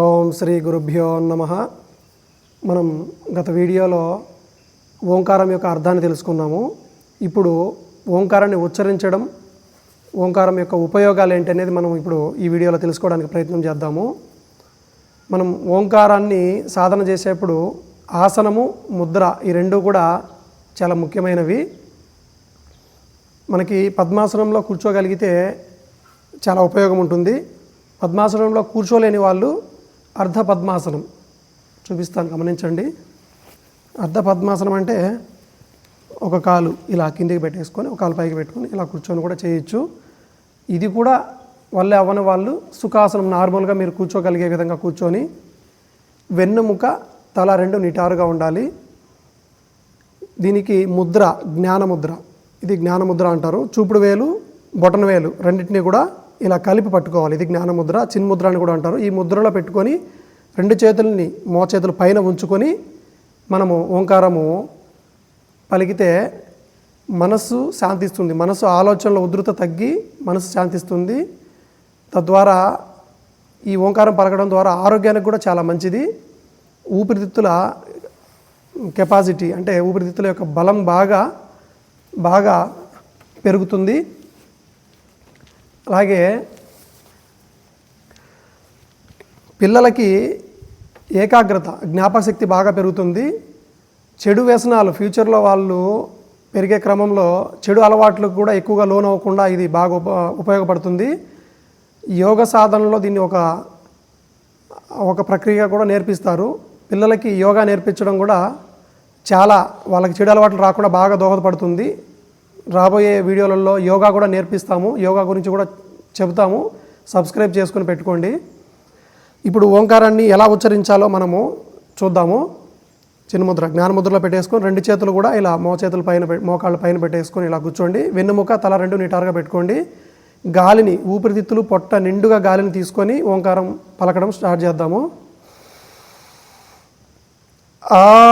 ఓం శ్రీ గురుభ్యో నమ. మనం గత వీడియోలో ఓంకారం యొక్క అర్థాన్ని తెలుసుకున్నాము. ఇప్పుడు ఓంకారాన్ని ఉచ్చరించడం ఓంకారం యొక్క ఉపయోగాలు ఏంటి అనేది మనం ఇప్పుడు ఈ వీడియోలో తెలుసుకోవడానికి ప్రయత్నం చేద్దాము. మనం ఓంకారాన్ని సాధన చేసేప్పుడు ఆసనము ముద్ర ఈ రెండు కూడా చాలా ముఖ్యమైనవి. మనకి పద్మాసనంలో కూర్చోగలిగితే చాలా ఉపయోగం ఉంటుంది. పద్మాసనంలో కూర్చోలేని వాళ్ళు అర్ధ పద్మాసనం చూపిస్తాను గమనించండి. అర్ధ పద్మాసనం అంటే ఒక కాలు ఇలా కిందికి పెట్టేసుకొని ఒక కాలు పైకి పెట్టుకొని ఇలా కూర్చొని కూడా చేయొచ్చు. ఇది కూడా వల్లే అవ్వని వాళ్ళు సుఖాసనం నార్మల్గా మీరు కూర్చోగలిగే విధంగా కూర్చొని వెన్నుముక తల రెండు నిటారుగా ఉండాలి. దీనికి ముద్ర జ్ఞానముద్ర. ఇది జ్ఞానముద్ర అంటారు. చూపుడు వేలు బొటన వేలు రెండింటినీ కూడా ఇలా కలిపి పట్టుకోవాలి. ఇది జ్ఞానముద్ర చిన్ముద్ర అని కూడా అంటారు. ఈ ముద్రలో పెట్టుకొని రెండు చేతుల్ని మోచేతులు పైన ఉంచుకొని మనము ఓంకారము పలికితే మనస్సు శాంతిస్తుంది. మనసు ఆలోచనల ఉధృత తగ్గి మనసు శాంతిస్తుంది. తద్వారా ఈ ఓంకారం పలకడం ద్వారా ఆరోగ్యానికి కూడా చాలా మంచిది. ఊపిరితిత్తుల కెపాసిటీ అంటే ఊపిరితిత్తుల యొక్క బలం బాగా బాగా పెరుగుతుంది. అలాగే పిల్లలకి ఏకాగ్రత జ్ఞాపకశక్తి బాగా పెరుగుతుంది. చెడు వ్యసనాలు ఫ్యూచర్లో వాళ్ళు పెరిగే క్రమంలో చెడు అలవాట్లకు కూడా ఎక్కువగా లోన్ అవ్వకుండా ఇది బాగా ఉప ఉపయోగపడుతుంది. యోగ సాధనలో దీన్ని ఒక ఒక ప్రక్రియ కూడా నేర్పిస్తారు. పిల్లలకి యోగా నేర్పించడం కూడా చాలా వాళ్ళకి చెడు అలవాట్లు రాకుండా బాగా దోహదపడుతుంది. రాబోయే వీడియోలలో యోగా కూడా నేర్పిస్తాము. యోగా గురించి కూడా చెబుతాము. సబ్స్క్రైబ్ చేసుకుని పెట్టుకోండి. ఇప్పుడు ఓంకారాన్ని ఎలా ఉచ్చరించాలో మనము చూద్దాము. చిన్నముద్ర జ్ఞానముద్రలో పెట్టేసుకొని రెండు చేతులు కూడా ఇలా మోచేతుల పైన పె- మోకాళ్ళ పైన పెట్టేసుకొని ఇలా కూర్చోండి. వెన్నుముక తల రెండు నిటారుగా పెట్టుకోండి. గాలిని ఊపిరితిత్తులు పొట్ట నిండుగా గాలిని తీసుకొని ఓంకారం పలకడం స్టార్ట్ చేద్దాము. ఆ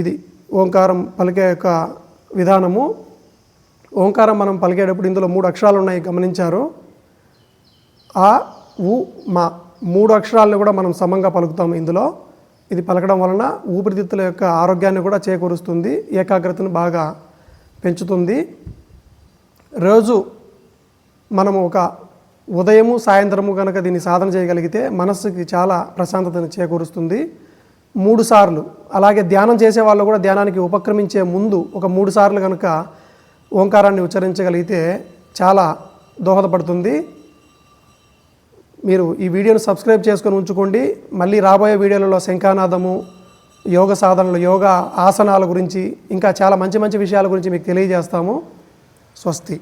ఇది ఓంకారం పలికే యొక్క విధానము. ఓంకారం మనం పలికేటప్పుడు ఇందులో మూడు అక్షరాలు ఉన్నాయి గమనించారు. ఆ ఉ మా మూడు అక్షరాలను కూడా మనం సమంగా పలుకుతాము ఇందులో. ఇది పలకడం వలన ఊపిరితిత్తుల యొక్క ఆరోగ్యాన్ని కూడా చేకూరుస్తుంది ఏకాగ్రతను బాగా పెంచుతుంది. రోజు మనము ఒక ఉదయము సాయంత్రము కనుక దీన్ని సాధన చేయగలిగితే మనస్సుకి చాలా ప్రశాంతతను చేకూరుస్తుంది. మూడు సార్లు. అలాగే ధ్యానం చేసే వాళ్ళు కూడా ధ్యానానికి ఉపక్రమించే ముందు ఒక మూడు సార్లు కనుక ఓంకారాన్ని ఉచ్చరించగలిగితే చాలా దోహదపడుతుంది. మీరు ఈ వీడియోను సబ్స్క్రైబ్ చేసుకొని ఉంచుకోండి. మళ్ళీ రాబోయే వీడియోలలో శంఖానాదము యోగ సాధనలు యోగా ఆసనాల గురించి ఇంకా చాలా మంచి మంచి విషయాల గురించి మీకు తెలియజేస్తాము. స్వస్తి.